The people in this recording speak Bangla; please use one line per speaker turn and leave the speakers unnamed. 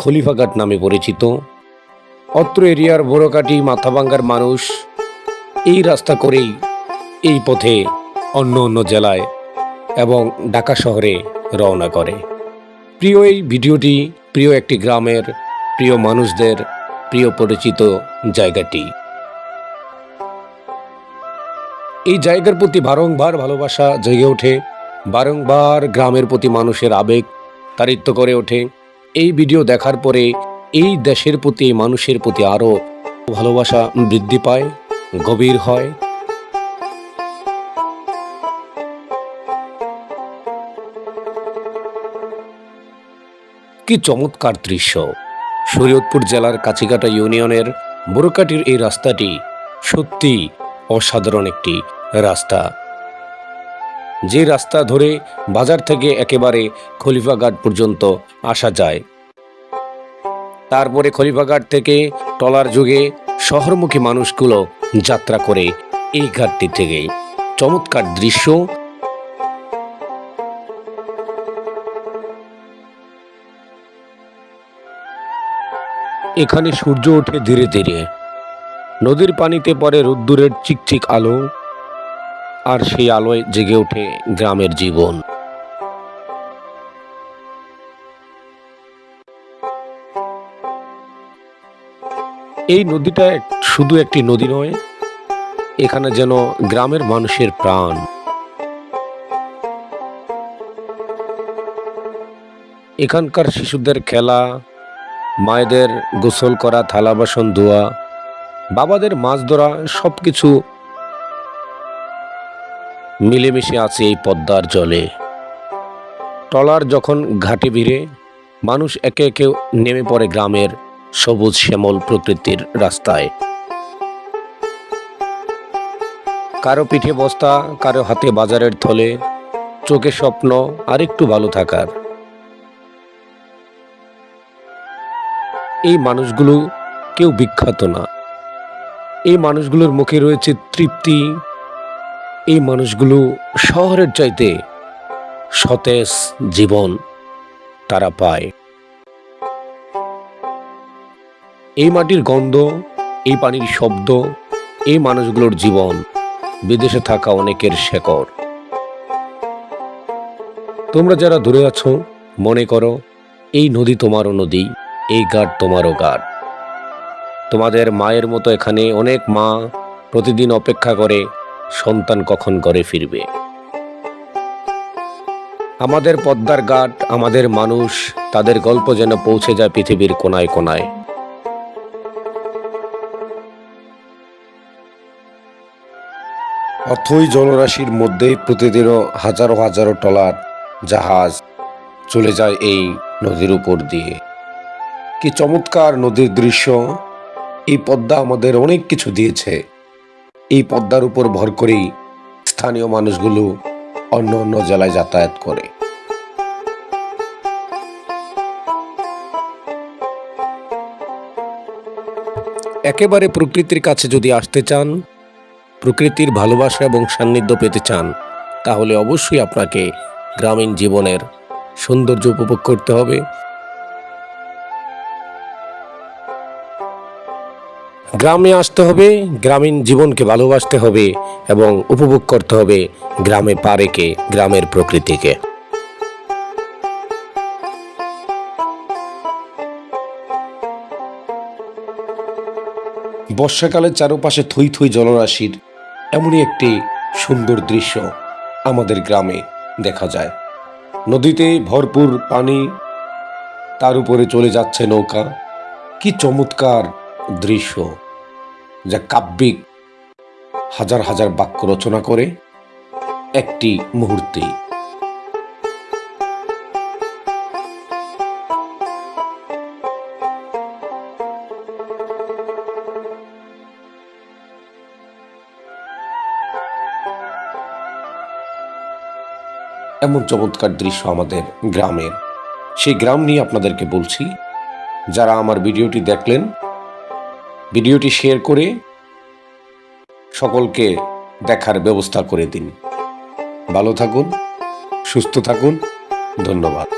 খলিফাঘাট নামে পরিচিত। অত্র এরিয়ার বড়কাটি মাথাভাঙ্গার মানুষ এই রাস্তা করেই এই পথে অন্য অন্য জেলায় এবং ঢাকা শহরে রওনা করে। প্রিয় এই ভিডিওটি প্রিয় একটি গ্রামের, প্রিয় মানুষদের, প্রিয় পরিচিত জায়গাটি। এই জায়গার প্রতি বারংবার ভালোবাসা জেগে ওঠে, বারংবার গ্রামের প্রতি মানুষের আবেগ তারিত্ব করে ওঠে। এই ভিডিও দেখার পরে এই দেশের প্রতি মানুষের প্রতি আরও ভালোবাসা বৃদ্ধি পায়, গভীর হয়। কি চমৎকার দৃশ্য। শরীয়তপুর জেলার কাছিকাটা ইউনিয়নের বড়কাটির এই রাস্তাটি সত্যি অসাধারণ একটি রাস্তা। যে রাস্তা ধরে বাজার থেকে একেবারে খলিফাঘাট পর্যন্ত আসা যায়। তারপরে খলিফাঘাট থেকে টলার যুগে শহরমুখী মানুষগুলো যাত্রা করে এই ঘাটটি থেকে। চমৎকার দৃশ্য। এখানে সূর্য ওঠে ধীরে ধীরে। নদীর পানিতে পরে রোদ্দুরের চিকচিক আলো। আর সেই আলোয় জেগে ওঠে গ্রামের জীবন। এই নদীটা শুধু একটি নদী নয়, এখানে যেন গ্রামের মানুষের প্রাণ। এখানকার শিশুদের খেলা, মায়েদের গোসল করা, থালা বাসন ধোয়া, বাবাদের মাছ ধরা, সবকিছু মিলেমিশে আছে এই পদ্মার জলে। ট্রলার যখন ঘাটে ভিড়ে, মানুষ একে একে নেমে পড়ে গ্রামের সবুজ শ্যামল প্রকৃতির রাস্তায়। কারও পিঠে বস্তা, কারও হাতে বাজারের থলে, চোখে স্বপ্ন, আরেকটু ভালো থাকার। এই মানুষগুলো কেউ বিখ্যাত না। এই মানুষগুলোর মুখে রয়েছে তৃপ্তি এই মানুষগুলো শহরের চাইতে সতেজ জীবন তারা পায়। এই মাটির গন্ধ, এই পানির শব্দ, এই মানুষগুলোর জীবন বিদেশে থাকা অনেকের শেকড়। তোমরা যারা দূরে আছো, মনে করো, এই নদী তোমারও নদী, এই ঘাট তোমারও ঘাট। তোমাদের মায়ের মতো এখানে অনেক মা প্রতিদিন অপেক্ষা করে সন্তান কখন ঘরে ফিরবে? আমাদের পদ্মার ঘাট আমাদের মানুষ, তাদের গল্প যেন পৌঁছে যায় পৃথিবীর কোনায় কোনায়। অথই জলরাশির মধ্যে প্রতিদিনও হাজারো হাজারো টলার জাহাজ চলে যায় এই নদীর উপর দিয়ে। কি চমৎকার নদীর দৃশ্য! এই পদ্মা আমাদের অনেক কিছু দিয়েছে। এই পদ্মার উপর ভর করেই স্থানীয় মানুষগুলো অন্য অন্য জেলায় যাতায়াত করে। একেবারে প্রকৃতির কাছে যদি আসতে চান, প্রকৃতির ভালোবাসা এবং সান্নিধ্য পেতে চান, তাহলে অবশ্যই আপনাকে গ্রামীণ জীবনের সৌন্দর্য উপভোগ করতে হবে। গ্রামে আসতে হবে, গ্রামীণ জীবনকে ভালোবাসতে হবে এবং উপভোগ করতে হবে গ্রামে পারেকে গ্রামের প্রকৃতিকে। বর্ষাকালের চারপাশে থই থই জলরাশির এমনই একটি সুন্দর দৃশ্য আমাদের গ্রামে দেখা যায়। নদীতে ভরপুর পানি, তার উপরে চলে যাচ্ছে নৌকা। কি চমৎকার দৃশ্য যা কাব্যিক হাজার হাজার বাক্য রচনা করে একটি মুহূর্তে। এমন চমৎকার দৃশ্য আমাদের গ্রামের। সেই গ্রাম নিয়ে আপনাদেরকে বলছি, যারা আমার ভিডিওটি দেখলেন ভিডিওটি শেয়ার করে সকলকে দেখার ব্যবস্থা করে দিন। ভালো থাকুন সুস্থ থাকুন ধন্যবাদ।